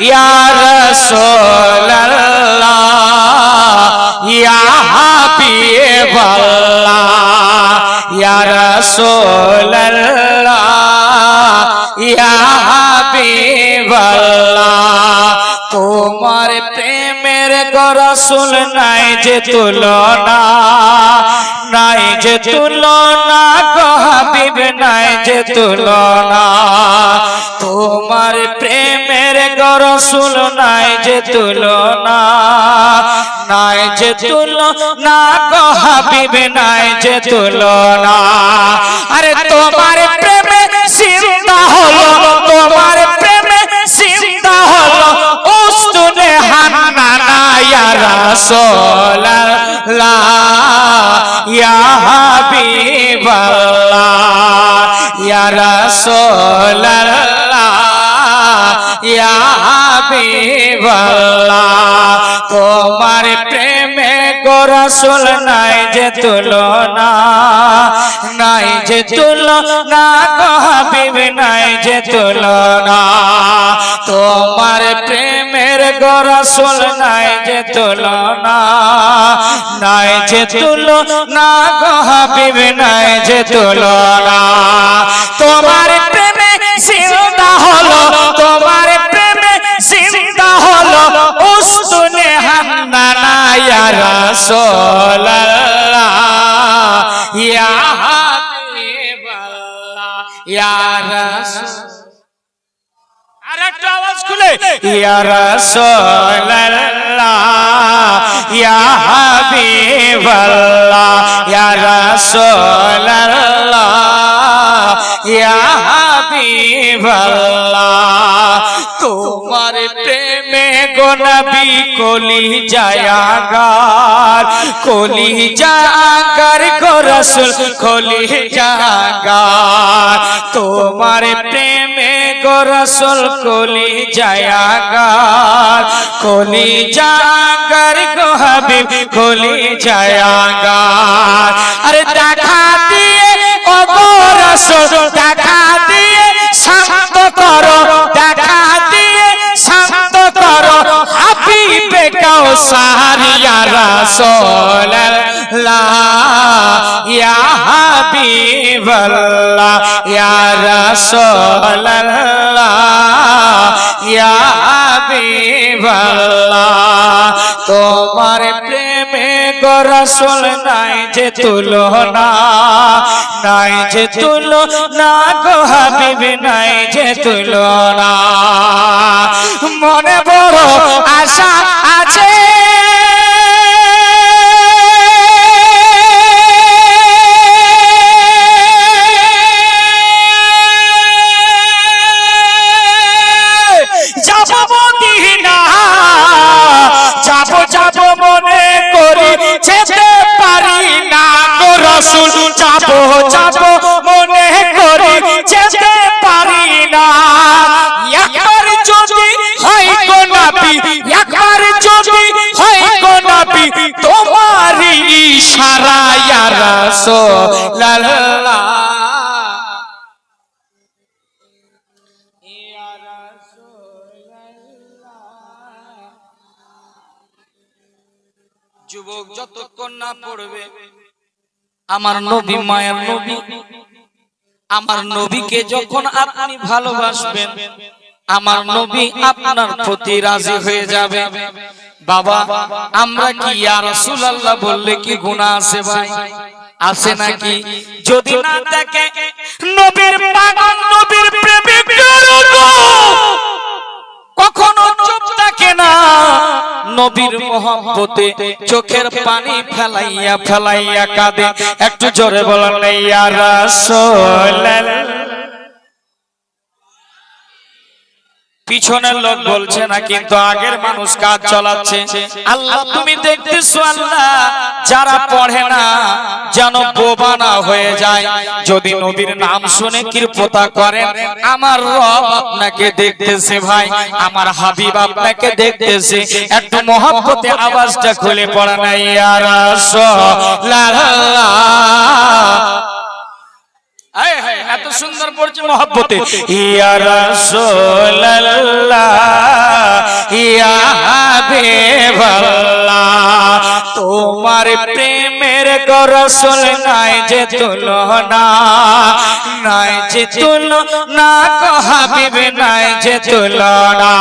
ইয়া রাসূলুল্লাহ, ইয়া হাবিবাল্লাহ, ইয়া রাসূলুল্লাহ, ইয়া হাবিবাল্লাহ। তোমার প্রেমের গরসুল নাই যে তুলনা, নাই যে তুলনা গো হাবিব, নাই যে তুলনা। গরসুল নাই যে তুলনা, নাই যে তুলনা, গো হাবিব নাই যে তুলনা। আরে তোমার প্রেমে চিন্তা হলো, তোমার প্রেমে চিন্তা হলো, উস্তুনে ইয়া রাসূলুল্লাহ। ইয়া হাবিবাল্লাহ, ইয়া রাসূলুল্লাহ। হাবিবাল্লাহ তোমার প্রেমে গোরসুল নাই যে তুলনা, নাই যে তুলনা গো হাবিব, নাই যে তুলনা। তোমার প্রেমের গোরসুল নাই যে তুলনা, নাই যে তুলনা গো হাবিব, নাই যে তুলনা। তোমার রাসূলুল্লাহ ইয়া হাবিবাল্লাহ ইয়া রাসূল। আর একটা আওয়াজ খুলে ইয়া রাসূলুল্লাহ ইয়া হাবিবাল্লাহ ইয়া প্রেমে গো নবী কলি জায়াগার কলি জাগার গো রাসূল কলি জাগার তোমার প্রেমে গো রাসূল কলি জায়াগার কলি জাগার গো হাবিব কলি কাউসার ইয়া রাসূলুল্লাহ। ইয়া হাবিবাল্লাহ, ইয়া রাসূলুল্লাহ, ইয়া হাবিবাল্লাহ। তোমার প্রেমে গো রাসূল নাই যে তুলনা, নাই যে তুলনা গো হাবিব, নাই যে তুলনা। মনে যাব মদিনা যাব যাব মনে করি যেতে পারি না গো রসুল যাব যাব মনে করি যেতে পারি না একবার যদি হয় গো নবী একবার যদি হয় গো নবী তোমারই ইশারা ইয়া রাসূলুল্লাহ যুবক যতক্ষণ না পড়বে, আমার নবী মায়ের নবী, আমার নবীকে যখন আপনি ভালোবাসবেন, আমার নবী আপনার প্রতি রাজি হয়ে যাবে। বাবা, আমরা কি ইয়া বললে কি গুনাহ আছে ভাই? আছে নাকি? যদি না দেখে নবীর নবীর মোহাম্মতে চোখের পানি ফেলাইয়া ফেলাইয়া কাঁদে। একটু জোরে বলেন ইয়া রাসূলুল্লাহ। পিছনের লোক বলছে না, কিন্তু আগের মানুষ কাজ চালাচ্ছে। আল্লাহ, তুমি দেখতেছো আল্লাহ, যারা পড়ে না, যেন বোবা না হয়ে যায়। যদি নবীর নাম শুনে কৃপতা করেন আমার রব আপনাকে দেখতেছে ভাই, আমার হাবিব আপনাকে দেখতেছে। একটু মহব্বতে আওয়াজটা খুলে পড়া নাই আর আয় পড়ছে মহব্বতে। তোমার প্রেমের গরসল নাই যে তুলনা, নাই যে তুলনা গো হাবিব, নাই যে তুলনা।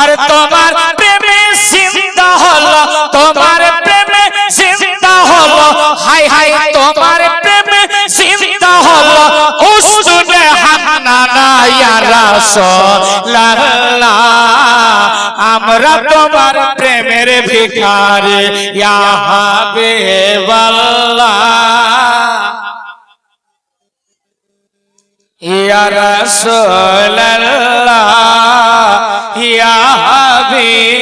আর তোমার প্রেমে সিন্দা হলো, তোমার রাসূলুল্লাহ আমরা তোমার প্রেমের ভিখারি ইয়া হাবিবাল্লাহ ইয়া রাসূলুল্লাহ ইয়া হাবিব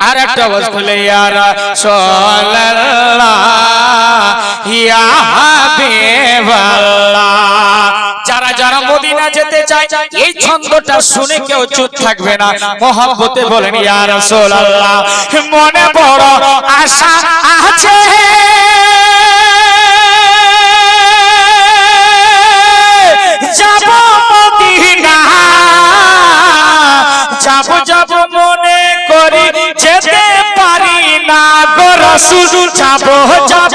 আর একটা আওয়াজ খুলে ইয়া রাসূলুল্লাহ ইয়া হাবিবাল্লাহ যারা যারা মদিনা যেতে চায়, এই ছন্দটা শুনে কেউ চুপ থাকবে না। মহব্বতে বলেন, ইয়া রাসূলুল্লাহ, মনে বড় আশা আছে। যাব যাব মনে করি, যেতে পারি না গো রাসূল। যাব যাব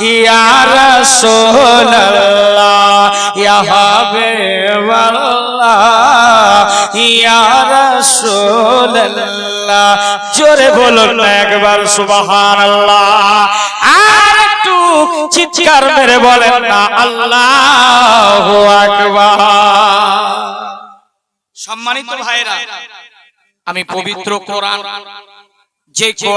ইয়া রাসূলুল্লাহ, ইয়া হাবিবাল্লাহ, ইয়া রাসূলুল্লাহ। জোরে বলুন একবার, সুবহানাল্লাহ। আর একটু চিৎকার মেরে বলেন না, আল্লাহু সম্মানিত ভাইরা আমি পবিত্র কোরআন, যে কোরআন